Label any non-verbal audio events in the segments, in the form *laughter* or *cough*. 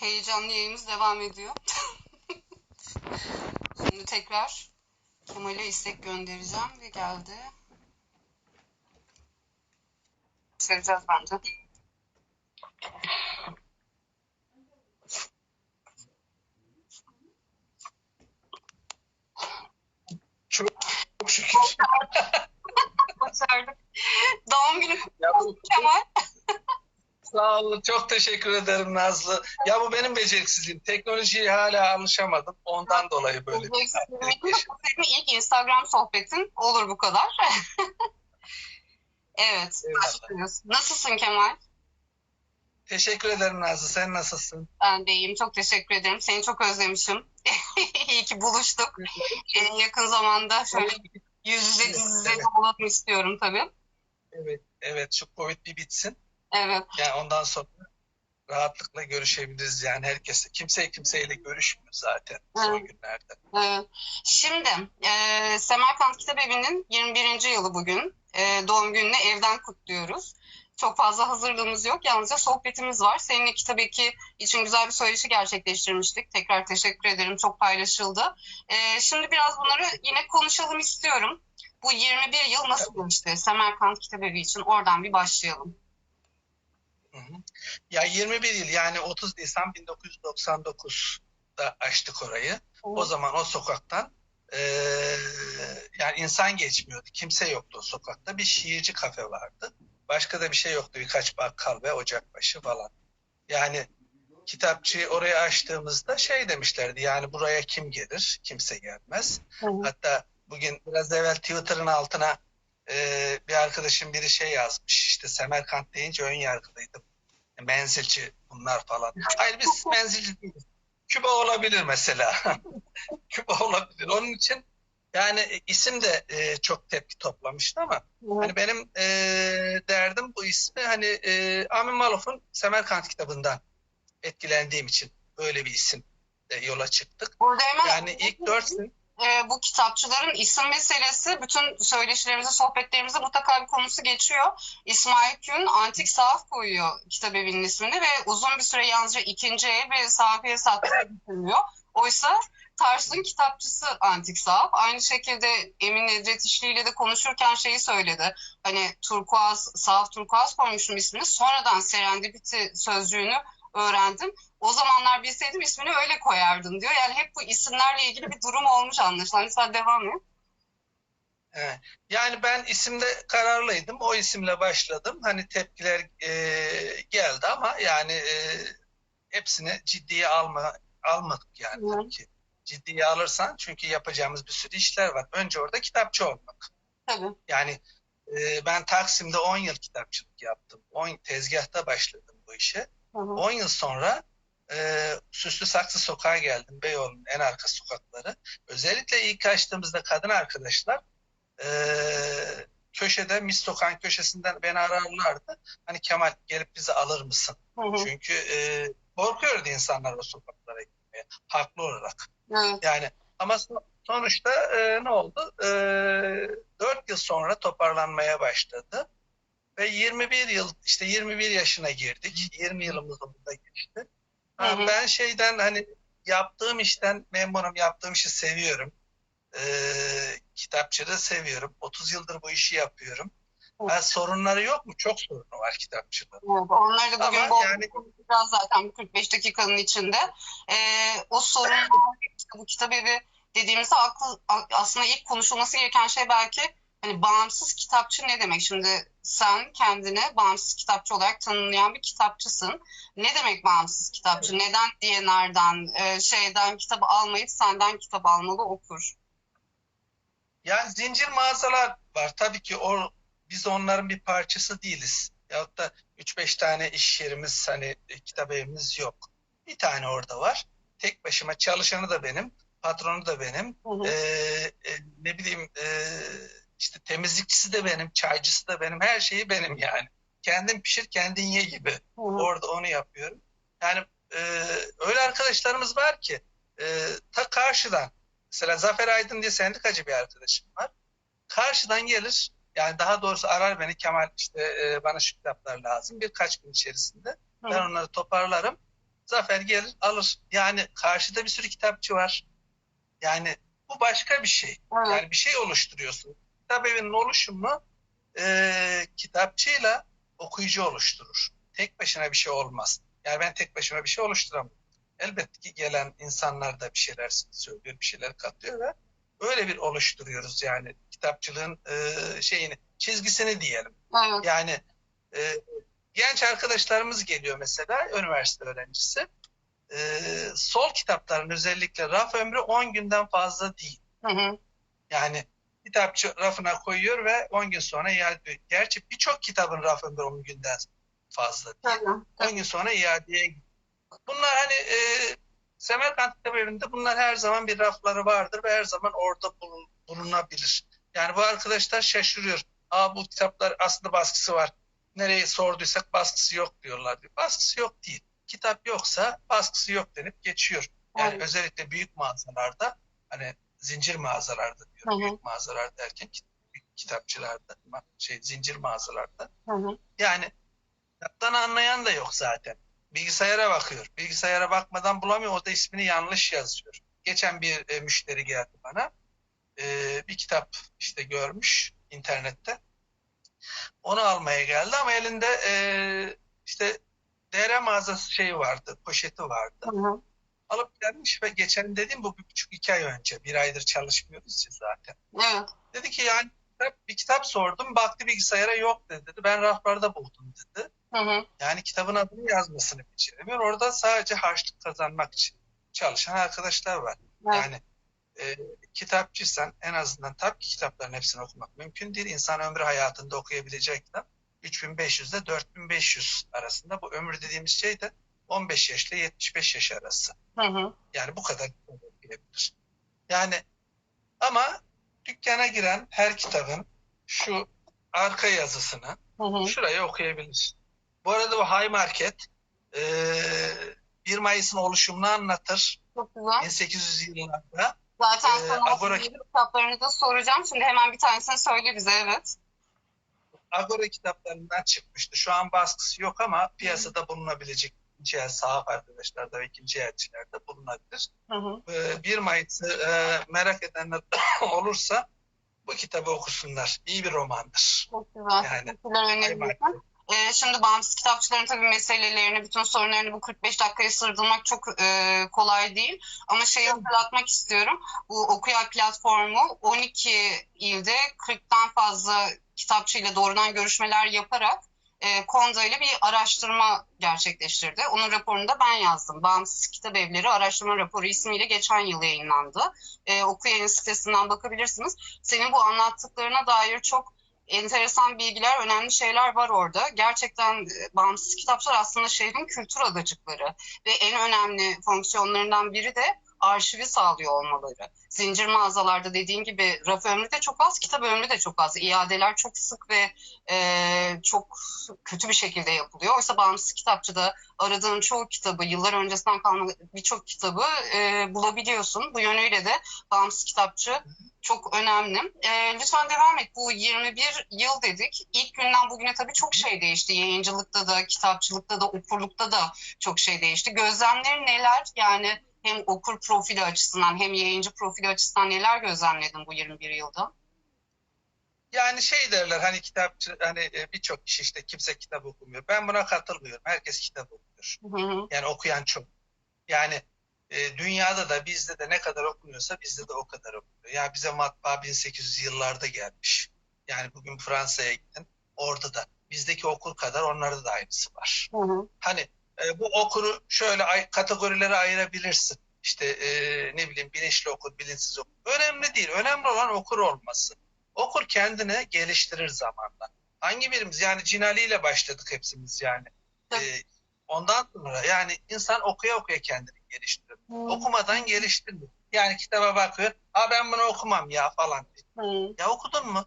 heyecanlı yayımız devam ediyor. *laughs* Şimdi tekrar Kemal'e istek göndereceğim ve geldi. Göstereceğiz bence. Çok, çok şükür. *laughs* Başardık. Doğum günü Kemal. *laughs* Sağ olun. Çok teşekkür ederim Nazlı. Ya bu benim beceriksizliğim. Teknolojiye hala alışamadım. Ondan dolayı böyle senin ilk Instagram sohbetin olur bu kadar. *laughs* evet, başlıyoruz. Nasılsın Kemal? Teşekkür ederim Nazlı. Sen nasılsın? Ben de iyiyim. Çok teşekkür ederim. Seni çok özlemişim. *laughs* İyi ki buluştuk. En yakın zamanda şöyle yüz yüze diz yüze Evet. olalım istiyorum tabii. Evet, evet. Şu Covid bir bitsin. Evet. Yani ondan sonra rahatlıkla görüşebiliriz. Yani herkesle. Kimse kimseyle görüşmüyor zaten son Evet. günlerde. Evet. Şimdi e, Semerkant Kitap Evi'nin 21. yılı bugün. E, doğum gününü evden kutluyoruz. Çok fazla hazırlığımız yok. Yalnızca sohbetimiz var. Seninle Kitap Eki için güzel bir söyleşi gerçekleştirmiştik. Tekrar teşekkür ederim. Çok paylaşıldı. E, şimdi biraz bunları yine konuşalım istiyorum. Bu 21 yıl nasıl geçti Semerkant Kitap Evi için? Oradan bir başlayalım. Hı hı. Ya 21 yıl yani 30 Nisan 1999'da açtık orayı. O zaman o sokaktan eee, yani insan geçmiyordu. Kimse yoktu o sokakta. Bir şiirci kafe vardı. Başka da bir şey yoktu. Birkaç bakkal ve ocakbaşı falan. Yani kitapçıyı oraya açtığımızda şey demişlerdi. Yani buraya kim gelir? Kimse gelmez. Hatta bugün biraz evvel Twitter'ın altına eee, bir arkadaşım biri şey yazmış. İşte Semerkant deyince ön yargılıydım. Menzilci bunlar falan. *laughs* Hayır biz menzilci değiliz. Küba olabilir mesela. *laughs* Küba olabilir. Onun için yani e, isim de e, çok tepki toplamıştı ama hani benim e, derdim bu ismi hani e, Amin Malof'un Semerkant kitabından etkilendiğim için böyle bir isim yola çıktık. Burada hemen Yani ilk dört sene e, bu kitapçıların isim meselesi bütün söyleşilerimizde, sohbetlerimizde mutlaka bir konusu geçiyor. İsmail Kün Antik Sahaf koyuyor kitap evinin ismini ve uzun bir süre yalnızca ikinci el ve sahibiye sattığı düşünülüyor. Oysa Tars'ın kitapçısı Antik Sahaf. Aynı şekilde Emin Nedret İşli ile de konuşurken şeyi söyledi. Hani turkuaz, sahaf turkuaz koymuşum ismini. Sonradan serendipiti sözcüğünü öğrendim. O zamanlar bilseydim ismini öyle koyardım diyor. Yani hep bu isimlerle ilgili bir durum olmuş anlaşılan. Lütfen devam et. Evet. Yani ben isimde kararlıydım. O isimle başladım. Hani tepkiler e, geldi ama yani e, hepsini ciddiye alma almadık yani Hı. tabii ki. Ciddiye alırsan çünkü yapacağımız bir sürü işler var. Önce orada kitapçı olmak. Tabii. Yani e, ben Taksim'de 10 yıl kitapçılık yaptım. 10 tezgahta başladım bu işe. Hı hı. 10 yıl sonra e, Süslü Saksı Sokağa geldim. Beyoğlu'nun en arka sokakları. Özellikle ilk açtığımızda kadın arkadaşlar e, köşede Mis Sokağın köşesinden beni ararlardı. Hani Kemal gelip bizi alır mısın? Hı hı. Çünkü e, korkuyordu insanlar o sokaklara gitmeye. Haklı olarak. Evet. Yani ama so- sonuçta e, ne oldu? E, 4 yıl sonra toparlanmaya başladı. Ve 21 yıl işte 21 yaşına girdik. 20 yılımız burada geçti. Ha, Hı hı. Ben şeyden hani yaptığım işten memnunum. Yaptığım işi seviyorum. E, kitapçılığı seviyorum. 30 yıldır bu işi yapıyorum. Ha, sorunları yok mu? Çok sorunu var kitapçılığın. Evet, Onları da bugün bol yani- konuşacağız zaten bu 45 dakikanın içinde. Ee, o sorunlar, bu kitap evi dediğimizde aklı, aslında ilk konuşulması gereken şey belki hani bağımsız kitapçı ne demek? Şimdi sen kendini bağımsız kitapçı olarak tanımlayan bir kitapçısın. Ne demek bağımsız kitapçı? Neden DNR'dan, e, şeyden kitabı almayıp senden kitap almalı okur? Yani zincir mağazalar var. Tabii ki o biz onların bir parçası değiliz. Yahut da 3-5 tane iş yerimiz hani e, kitap evimiz yok. Bir tane orada var. Tek başıma çalışanı da benim, patronu da benim. Hı hı. Ee, e, ne bileyim e, işte temizlikçisi de benim, çaycısı da benim. Her şeyi benim yani. Kendin pişir, kendin ye gibi. Hı. Orada onu yapıyorum. Yani e, öyle arkadaşlarımız var ki e, ta karşıdan mesela Zafer Aydın diye sendikacı bir arkadaşım var. Karşıdan gelir yani daha doğrusu arar beni Kemal işte e, bana şu kitaplar lazım birkaç gün içerisinde. Hı Ben onları toparlarım. Zafer gelir alır. Yani karşıda bir sürü kitapçı var. Yani bu başka bir şey. Evet. Yani bir şey oluşturuyorsun. Kitap evinin oluşumu e, kitapçıyla okuyucu oluşturur. Tek başına bir şey olmaz. Yani ben tek başıma bir şey oluşturamam. Elbette ki gelen insanlar da bir şeyler söylüyor, bir şeyler katıyor ve öyle bir oluşturuyoruz yani kitapçılığın e, şeyini, çizgisini diyelim. Evet. Yani e, genç arkadaşlarımız geliyor mesela, üniversite öğrencisi. E, sol kitapların özellikle raf ömrü 10 günden fazla değil. Hı hı. Yani kitapçı rafına koyuyor ve 10 gün sonra iade ediyor. Gerçi birçok kitabın raf ömrü 10 günden fazla değil. Tabii. 10 gün sonra iadeye gidiyor. Bunlar hani e, Semerkant Kitap Evi'nde bunlar her zaman bir rafları vardır ve her zaman orada bulun- bulunabilir. Yani bu arkadaşlar şaşırıyor. Aa bu kitaplar aslında baskısı var. Nereye sorduysak baskısı yok diyorlar. diyor. Baskısı yok değil. Kitap yoksa baskısı yok denip geçiyor. Yani Evet. özellikle büyük mağazalarda hani zincir mağazalarda diyorum. Hı hı. Büyük mağazalar derken kitapçılarda şey zincir mağazalarda Hı hı. yani kitaptan anlayan da yok zaten. Bilgisayara bakıyor. Bilgisayara bakmadan bulamıyor. O da ismini yanlış yazıyor. Geçen bir e, müşteri geldi bana. E, bir kitap işte görmüş internette. Onu almaya geldi ama elinde e, işte DR mağazası şeyi vardı, poşeti vardı. Hı hı. Alıp gelmiş ve geçen dediğim bu bir buçuk iki ay önce. Bir aydır çalışmıyoruz ya zaten. Evet. Dedi ki yani kitap- bir kitap sordum. Baktı bilgisayara yok dedi. Ben raflarda buldum dedi. Hı hı. Yani kitabın adını yazmasını beceremiyor. Orada sadece harçlık kazanmak için çalışan arkadaşlar var. Evet. Yani e, kitapçıysan en azından tabii ki kitapların hepsini okumak mümkün değil. İnsan ömrü hayatında okuyabileceği kitap 3500 ile 4500 arasında. Bu ömür dediğimiz şey de 15 yaş ile 75 yaş arası. Hı hı. Yani bu kadar okuyabilir. Yani ama dükkana giren her kitabın şu arka yazısını Hı hı. Şurayı okuyabilir. Bu arada bu High Market e, 1 Mayıs'ın oluşumunu anlatır. Çok güzel. 1800 yıllarda. Zaten Ee, sana Agora- Agora... kitaplarını da soracağım. Şimdi hemen bir tanesini söyle bize. Evet. Agora kitaplarından çıkmıştı. Şu an baskısı yok ama piyasada bulunabilecek ikinci el sahaf arkadaşlarda ve ikinci elçilerde bulunabilir. Hı hı. E, 1 Mayıs'ı e, merak edenler *laughs* olursa bu kitabı okusunlar. İyi bir romandır. Çok güzel. Yani, önerileriniz. Market. Ee, şimdi bağımsız kitapçıların tabii meselelerini, bütün sorunlarını bu 45 dakikaya sığdırmak çok e, kolay değil. Ama şeyi hatırlatmak istiyorum. Bu Okuya platformu 12 ilde 40'tan fazla kitapçıyla doğrudan görüşmeler yaparak e, Konza ile bir araştırma gerçekleştirdi. Onun raporunu da ben yazdım. Bağımsız Kitap Evleri Araştırma Raporu ismiyle geçen yıl yayınlandı. E, Okuya'nın sitesinden bakabilirsiniz. Senin bu anlattıklarına dair çok enteresan bilgiler, önemli şeyler var orada. Gerçekten e, bağımsız kitapçılar aslında şehrin kültür adacıkları ve en önemli fonksiyonlarından biri de arşivi sağlıyor olmaları. Zincir mağazalarda dediğin gibi raf ömrü de çok az, kitap ömrü de çok az. İadeler çok sık ve e, çok kötü bir şekilde yapılıyor. Oysa bağımsız kitapçıda aradığın çoğu kitabı, yıllar öncesinden kalma birçok kitabı e, bulabiliyorsun. Bu yönüyle de bağımsız kitapçı çok önemli. E, lütfen devam et. Bu 21 yıl dedik. İlk günden bugüne tabii çok şey değişti. Yayıncılıkta da, kitapçılıkta da, okurlukta da çok şey değişti. Gözlemlerin neler? Yani hem okur profili açısından hem yayıncı profili açısından neler gözlemledin bu 21 yılda? Yani şey derler hani kitapçı hani e, birçok kişi işte kimse kitap okumuyor. Ben buna katılmıyorum. Herkes kitap okuyor. Hı hı. Yani okuyan çok. Yani e, dünyada da bizde de ne kadar okunuyorsa bizde de o kadar okunuyor. Yani bize matbaa 1800 yıllarda gelmiş. Yani bugün Fransa'ya gittin. Orada da bizdeki okur kadar onlarda da aynısı var. Hı hı. Hani e, bu okuru şöyle ay- kategorilere ayırabilirsin. İşte e, ne bileyim bilinçli okur, bilinçsiz okur. Önemli değil. Önemli olan okur olması. Okur kendini geliştirir zamanla. Hangi birimiz? Yani Cinali ile başladık hepsimiz yani. E, ondan sonra yani insan okuya okuya kendini geliştiriyor. Okumadan geliştirmiyor. Yani kitaba bakıyor. Ha ben bunu okumam ya falan. Hı. Ya okudun mu?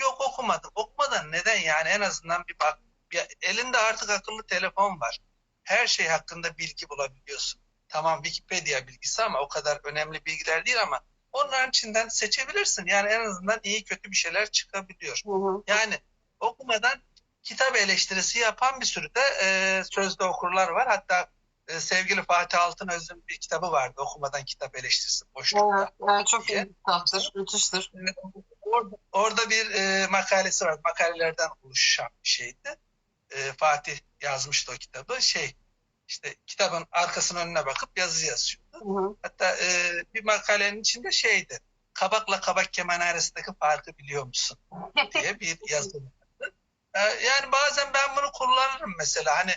Yok okumadım. Okumadan neden yani en azından bir bak. Ya elinde artık akıllı telefon var. Her şey hakkında bilgi bulabiliyorsun. Tamam Wikipedia bilgisi ama o kadar önemli bilgiler değil ama onların içinden seçebilirsin. Yani en azından iyi kötü bir şeyler çıkabiliyor. Hı hı. Yani okumadan kitap eleştirisi yapan bir sürü de e, sözde okurlar var. Hatta e, sevgili Fatih Altınöz'ün bir kitabı vardı. Okumadan kitap eleştirisi boşlukta. Evet, evet, çok iyi diye. bir kitaptır. Müthiştir. Orada, orada bir e, makalesi var. Makalelerden oluşan bir şeydi. E, Fatih yazmıştı o kitabı. Şey işte kitabın arkasının önüne bakıp yazı yazıyordu. Hı hı. Hatta e, bir makalenin içinde şeydi. Kabakla kabak keman arasındaki farkı biliyor musun? *laughs* diye bir yazı vardı. E, yani bazen ben bunu kullanırım mesela. Hani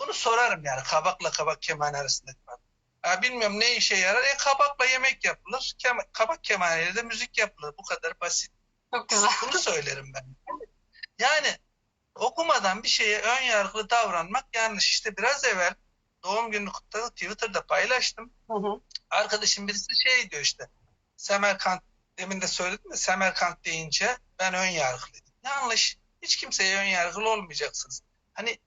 bunu sorarım yani kabakla kabak keman arasındaki fark. Ha, bilmiyorum ne işe yarar. E kabakla yemek yapılır. Kem kabak kemanıyla de müzik yapılır. Bu kadar basit. Çok güzel. Bunu söylerim ben. Yani okumadan bir şeye ön yargılı davranmak yanlış. İşte biraz evvel doğum gününü kutladı Twitter'da paylaştım. Hı hı. Arkadaşım birisi şey diyor işte. Semerkant demin de söyledim de Semerkant deyince ben ön yargılıydım. Yanlış. Hiç kimseye ön yargılı olmayacaksınız. Hani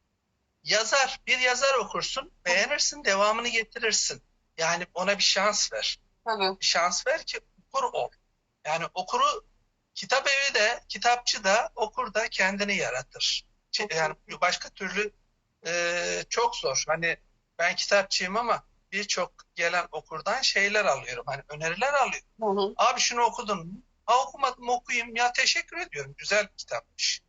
yazar, bir yazar okursun, beğenirsin, devamını getirirsin. Yani ona bir şans ver Tabii. bir şans ver ki okur ol. Yani okuru kitap evi de kitapçı da okur da kendini yaratır. Yani başka türlü e, çok zor. Hani ben kitapçıyım ama birçok gelen okurdan şeyler alıyorum. Hani öneriler alıyorum. Hı hı. Abi şunu okudun mu? Ha okumadım okuyayım. Ya teşekkür ediyorum. Güzel kitapmış.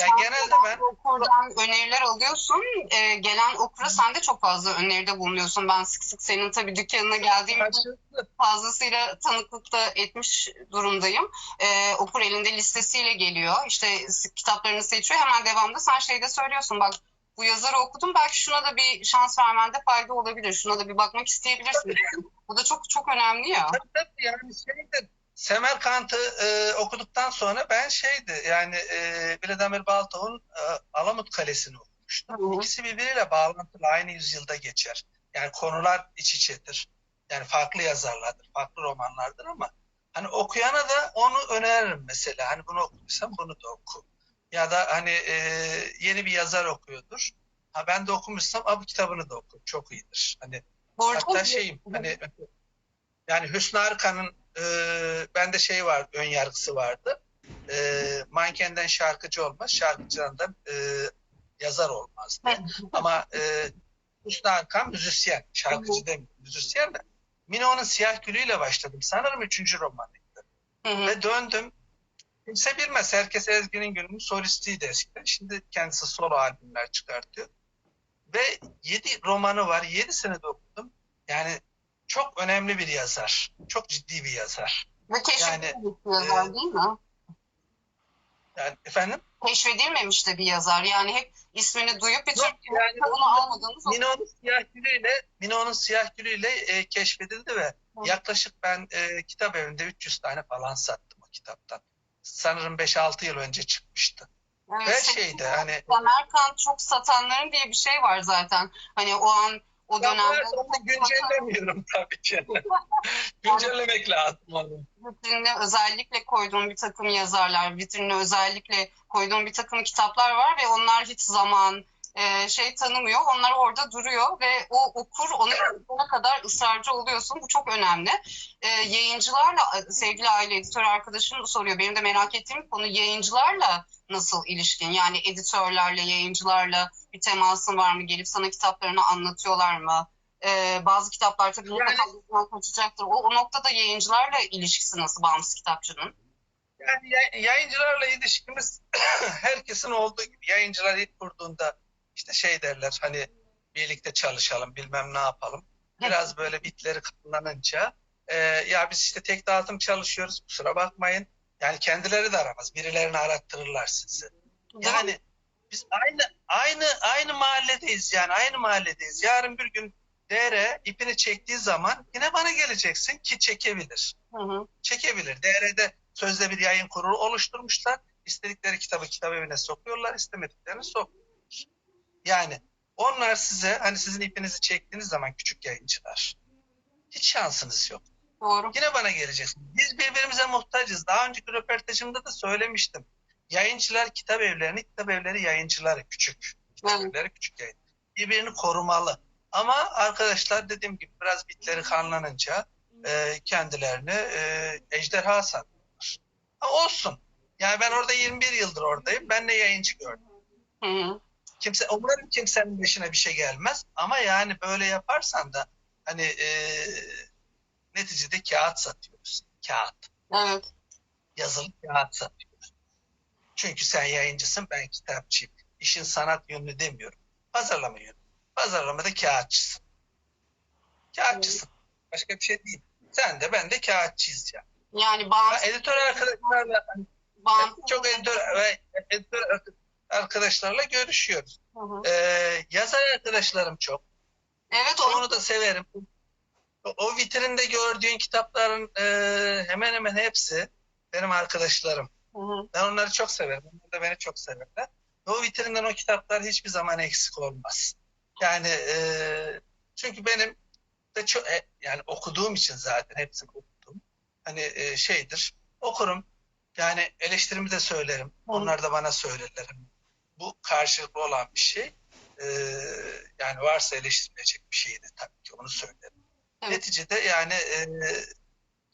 Ya genelde ben okurdan öneriler alıyorsun. Ee, gelen okura sen de çok fazla öneride bulunuyorsun. Ben sık sık senin tabii dükkanına geldiğimde karşılıklı fazlasıyla tanıklıkta etmiş durumdayım. Ee, okur elinde listesiyle geliyor. İşte kitaplarını seçiyor. Hemen devamında sen şeyde söylüyorsun. Bak bu yazarı okudum. Belki şuna da bir şans vermende fayda olabilir. Şuna da bir bakmak isteyebilirsin. Bu da çok çok önemli ya. Tabii tabii yani şeydi Semerkant'ı e, okuduktan sonra ben şeydi yani e, Vladimir Baltov'un e, Alamut Kalesi'ni okumuştum. Hı hı. İkisi birbiriyle bağlantılı aynı yüzyılda geçer. Yani konular iç içedir. Yani farklı yazarlardır, farklı romanlardır ama hani okuyana da onu öneririm mesela. Hani bunu okuduysan bunu da oku. Ya da hani e, yeni bir yazar okuyordur. Ha ben de okumuşsam "Aa, bu kitabını da oku. Çok iyidir. Hani arada Hatta şeyim hani yani Hüsnü Arkan'ın e, bende şey var ön yargısı vardı. E, mankenden şarkıcı olmaz, şarkıcıdan da e, yazar olmaz. Ama e, Hüsnü Arkan müzisyen, şarkıcı değil müzisyen de. Mino'nun Siyah Gülü'yle başladım. Sanırım üçüncü romanıydı. Hı hı. Ve döndüm. Kimse bilmez. Herkes Ezgi'nin gününün solistiydi eskiden. Şimdi kendisi solo albümler çıkartıyor. Ve yedi romanı var. Yedisini de okudum. Yani çok önemli bir yazar. Çok ciddi bir yazar. Ve keşfedilmemiş Yani, bir yazar e, değil mi? Yani efendim? Keşfedilmemiş de bir yazar. Yani hep ismini duyup bir Türk yani kitabını almadığımız Mino'nun Siyah Gülü'yle Mino'nun Siyah Gülü'yle e, keşfedildi ve Hı. yaklaşık ben e, kitap evinde 300 tane falan sattım o kitaptan. Sanırım 5-6 yıl önce çıkmıştı. Evet, Ve senin şeydi hani Semerkant çok satanların diye bir şey var zaten. Hani o an o Ya dönemde ben onu güncellemiyorum *laughs* tabii ki. *laughs* Güncellemek lazım vitrinine özellikle koyduğum bir takım yazarlar, vitrinine özellikle koyduğum bir takım kitaplar var ve onlar hiç zaman e, şey tanımıyor. Onlar orada duruyor ve o okur ne kadar ısrarcı oluyorsun. Bu çok önemli. E, yayıncılarla sevgili aile editör arkadaşım soruyor. Benim de merak ettiğim konu yayıncılarla nasıl ilişkin? Yani editörlerle, yayıncılarla bir temasın var mı? Gelip sana kitaplarını anlatıyorlar mı? Ee, bazı kitaplar tabii Yani- mutlaka kaçacaktır. O, o noktada yayıncılarla ilişkisi nasıl bağımsız kitapçının? Yani yay- yayıncılarla ilişkimiz *clears throat* herkesin olduğu gibi. Yayıncılar ilk kurduğunda işte şey derler hani birlikte çalışalım bilmem ne yapalım. Biraz böyle bitleri katlanınca e, ya biz işte tek dağıtım çalışıyoruz kusura bakmayın. Yani kendileri de aramaz. Birilerini arattırırlar sizi. Yani biz aynı aynı aynı mahalledeyiz yani aynı mahalledeyiz. Yarın bir gün DR ipini çektiği zaman yine bana geleceksin ki çekebilir. Hı hı. Çekebilir. DR'de sözde bir yayın kurulu oluşturmuşlar. İstedikleri kitabı kitap evine sokuyorlar, istemediklerini sokmuyorlar. Yani onlar size hani sizin ipinizi çektiğiniz zaman küçük yayıncılar hiç şansınız yok. Doğru. Yine bana geleceksin. Biz birbirimize muhtacız. Daha önceki röportajımda da söylemiştim. Yayıncılar kitap evlerini, kitap evleri yayıncıları küçük. Kitap Evet. evleri küçük yayın. Birbirini korumalı. Ama arkadaşlar dediğim gibi biraz bitleri kanlanınca e, kendilerini e, ejderha sanıyorlar. Ha, olsun. Yani ben orada 21 yıldır oradayım. Ben de yayıncı gördüm. Hı hı. Kimse umarım kimsenin başına bir şey gelmez ama yani böyle yaparsan da hani e, neticede kağıt satıyoruz. Kağıt. Evet. Yazılı kağıt satıyoruz. Çünkü sen yayıncısın ben kitapçıyım. İşin sanat yönünü demiyorum. Pazarlama yönü. Pazarlamada kağıtçısın. Kağıtçısın. Başka bir şey değil. Sen de ben de kağıtçıyız ya. Yani Ha, bağımsız, editör arkadaşlarla bağımsız. çok editör ve editör arkadaşlarla görüşüyoruz. Hı hı. Ee, yazar arkadaşlarım çok. Evet Onu da severim. O, vitrinde gördüğün kitapların e, hemen hemen hepsi benim arkadaşlarım. Hı hı. Ben onları çok severim. Onlar da beni çok severler. Ve o vitrinden o kitaplar hiçbir zaman eksik olmaz. Yani e, çünkü benim de çok e, yani okuduğum için zaten hepsini okudum. Hani e, şeydir. Okurum. Yani eleştirimi de söylerim. Hı. Onlar da bana söylerler. Bu karşılıklı olan bir şey. E, yani varsa eleştirilecek bir şeydi tabii ki onu söylerim. Evet. Neticede yani e,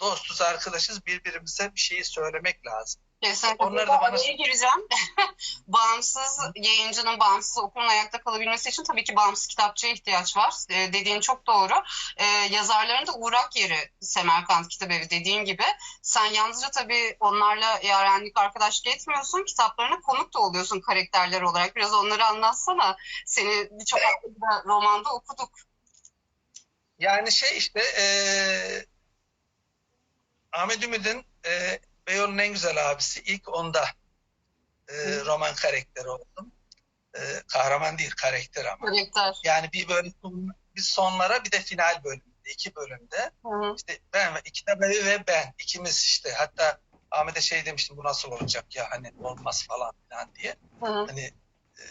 dostuz, arkadaşız birbirimize bir şeyi söylemek lazım. Kesinlikle. Onlar Burada da bana- gireceğim. *laughs* bağımsız yayıncının bağımsız okulun ayakta kalabilmesi için tabii ki bağımsız kitapçıya ihtiyaç var. Ee, dediğin çok doğru. Ee, yazarların da uğrak yeri Semerkant Kitabevi dediğin gibi. Sen yalnızca tabii onlarla yarenlik arkadaşlık etmiyorsun. Kitaplarına konuk da oluyorsun karakterler olarak. Biraz onları anlatsana. Seni birçok *laughs* da romanda okuduk. Yani şey işte eee Ahmet Ümit'in eee Beyoğlu'nun en güzel abisi ilk onda Hı. roman karakteri oldum. Eee, kahraman değil karakter ama. Karakter. Yani bir böyle bir sonlara bir de final bölümünde iki bölümde Hı işte ben ve iki tabevi ve ben ikimiz işte hatta Ahmet'e şey demiştim bu nasıl olacak ya hani olmaz falan filan diye. Hı. Hani e,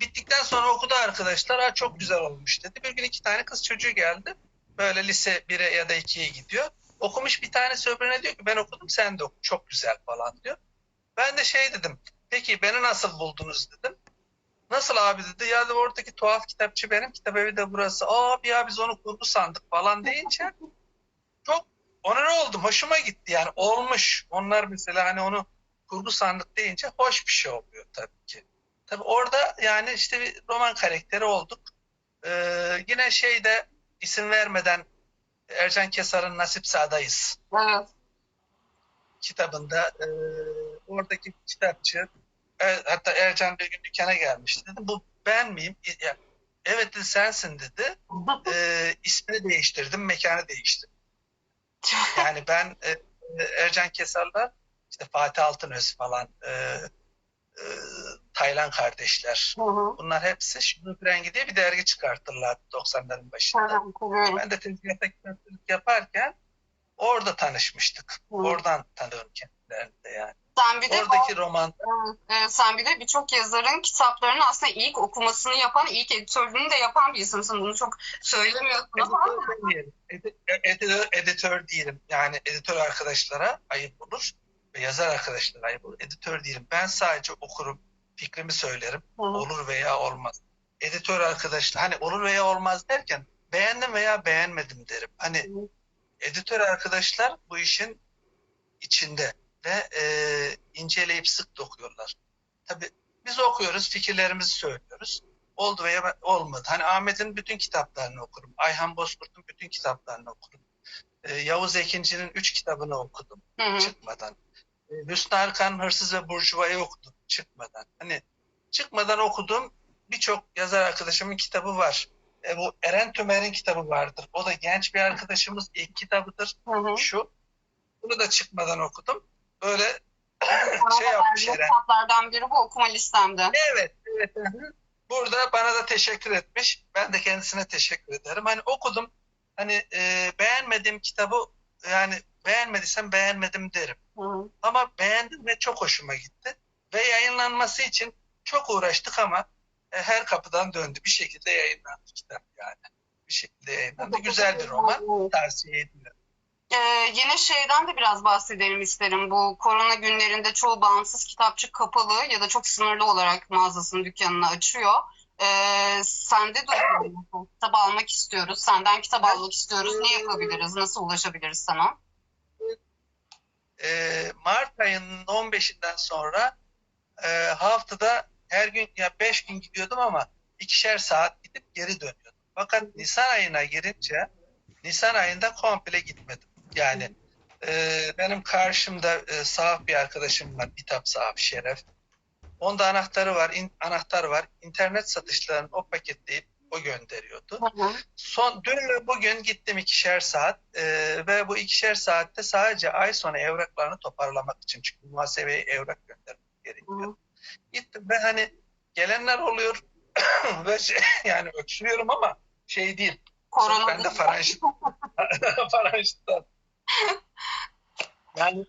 bittikten sonra okudu arkadaşlar. Ha çok güzel olmuş dedi. Bir gün iki tane kız çocuğu geldi. Böyle lise 1'e ya da 2'ye gidiyor. Okumuş bir tanesi öbürüne diyor ki ben okudum sen de oku. Çok güzel falan diyor. Ben de şey dedim. Peki beni nasıl buldunuz dedim. Nasıl abi dedi. Ya da oradaki tuhaf kitapçı benim. Kitap evi de burası. Abi ya biz onu kurgu sandık falan deyince çok onur oldum. Hoşuma gitti yani. Olmuş. Onlar mesela hani onu kurgu sandık deyince hoş bir şey oluyor tabii ki. Tabii orada yani işte bir roman karakteri olduk. Ee, yine şeyde isim vermeden Ercan Kesar'ın Nasip Sağ'dayız Evet. kitabında e, oradaki kitapçı e, hatta Ercan bir gün dükkana gelmişti. Dedim bu ben miyim? E, ya, evet dedi sensin dedi. E, ismini değiştirdim, mekanı değiştirdim. Yani ben e, e, Ercan Kesar'la işte Fatih Altınöz falan e, e, Taylan kardeşler. Hı hı. Bunlar hepsi Şunluk Rengi diye bir dergi çıkartırlar 90'ların başında. Tamam, tabii. Ben de tezgahta kitapçılık yaparken orada tanışmıştık. Hı. Oradan tanıyorum kendilerini de yani. Sen bir de Oradaki roman Evet, e, sen bir de birçok yazarın kitaplarını aslında ilk okumasını yapan, ilk editörlüğünü de yapan bir insansın. Bunu çok söylemiyorsun ama editör demeyelim. Edi- editör, editör değilim. Yani editör arkadaşlara ayıp olur yazar arkadaşlara ayıp olur. Editör değilim. Ben sadece okurum, fikrimi söylerim. Hı. Olur veya olmaz. Editör arkadaşlar hani olur veya olmaz derken beğendim veya beğenmedim derim. Hani Hı. editör arkadaşlar bu işin içinde ve e, inceleyip sık dokuyorlar. Tabii biz okuyoruz, fikirlerimizi söylüyoruz. Oldu veya olmadı. Hani Ahmet'in bütün kitaplarını okurum. Ayhan Bozkurt'un bütün kitaplarını okurum. E, Yavuz Ekinci'nin üç kitabını okudum Hı hı. çıkmadan. Hüsnü Arkan Hırsız ve Burjuva'yı okudum çıkmadan. Hani çıkmadan okuduğum birçok yazar arkadaşımın kitabı var. E, bu Eren Tümer'in kitabı vardır. O da genç bir arkadaşımız. ilk kitabıdır Hı hı. şu. Bunu da çıkmadan okudum. Böyle şey yapmış Eren. kitaplardan biri bu okuma listemde. Evet, evet. Burada bana da teşekkür etmiş. Ben de kendisine teşekkür ederim. Hani okudum. Hani e, beğenmediğim kitabı yani beğenmediysem beğenmedim derim. Hı. Ama beğendim ve çok hoşuma gitti. Ve yayınlanması için çok uğraştık ama e, her kapıdan döndü. Bir şekilde yayınlandı kitap yani. Bir şekilde yayınlandı. Güzel bir roman. Tavsiye ediyorum. Ee, yine şeyden de biraz bahsedelim isterim. Bu korona günlerinde çoğu bağımsız kitapçı kapalı ya da çok sınırlı olarak mağazasını, dükkanını açıyor. Ee, sende durum nasıl? Kitap almak istiyoruz. Senden kitap almak istiyoruz. Ne yapabiliriz? Nasıl ulaşabiliriz sana? E, Mart ayının 15'inden sonra e, haftada her gün ya beş gün gidiyordum ama ikişer saat gidip geri dönüyordum. Fakat Nisan ayına girince Nisan ayında komple gitmedim. Yani e, benim karşımda e, sahaf bir arkadaşım var. Bitap sahaf Şeref. Onda anahtarı var, in, anahtar var. İnternet satışlarını o paketleyip o gönderiyordu. Hı hı. Son dün ve bugün gittim ikişer saat e, ve bu ikişer saatte sadece ay sonu evraklarını toparlamak için çünkü muhasebeye evrak göndermek gerekiyor. Hı. Gittim ve hani gelenler oluyor *coughs* ve şey, yani öksürüyorum ama şey değil. Korona Ben de faranjit. *laughs* faranjittan. Yani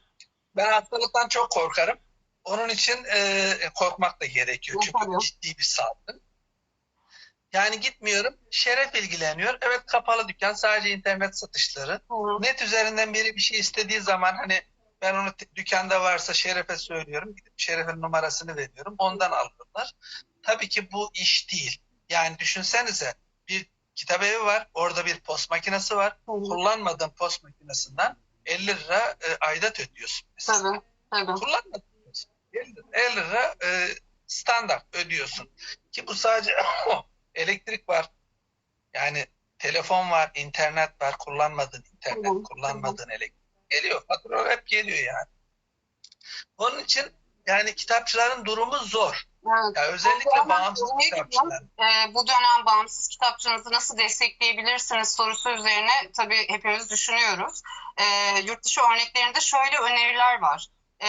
ben hastalıktan çok korkarım. Onun için e, korkmak da gerekiyor. Çünkü ciddi bir salgın. Yani gitmiyorum. Şeref ilgileniyor. Evet kapalı dükkan sadece internet satışları. Hı. Net üzerinden biri bir şey istediği zaman hani ben onu dükkanda varsa Şeref'e söylüyorum. Gidip Şeref'in numarasını veriyorum. Ondan alıyorlar. Tabii ki bu iş değil. Yani düşünsenize bir kitap evi var. Orada bir post makinesi var. Hı. Kullanmadığın post makinesinden 50 lira e, aidat ödüyorsun. mesela. Tabii. Tabii. Kullanmadın. 50, 50 lira e, standart ödüyorsun. Ki bu sadece *laughs* elektrik var. Yani telefon var, internet var. Kullanmadığın internet, Hı hı. kullanmadığın elektrik. Geliyor. Fatura hep geliyor yani. Onun için yani kitapçıların durumu zor. Evet. Ya özellikle bağımsız kitapçılar. Ee, bu dönem bağımsız kitapçınızı nasıl destekleyebilirsiniz sorusu üzerine tabii hepimiz düşünüyoruz. Ee, yurt dışı örneklerinde şöyle öneriler var. Ee,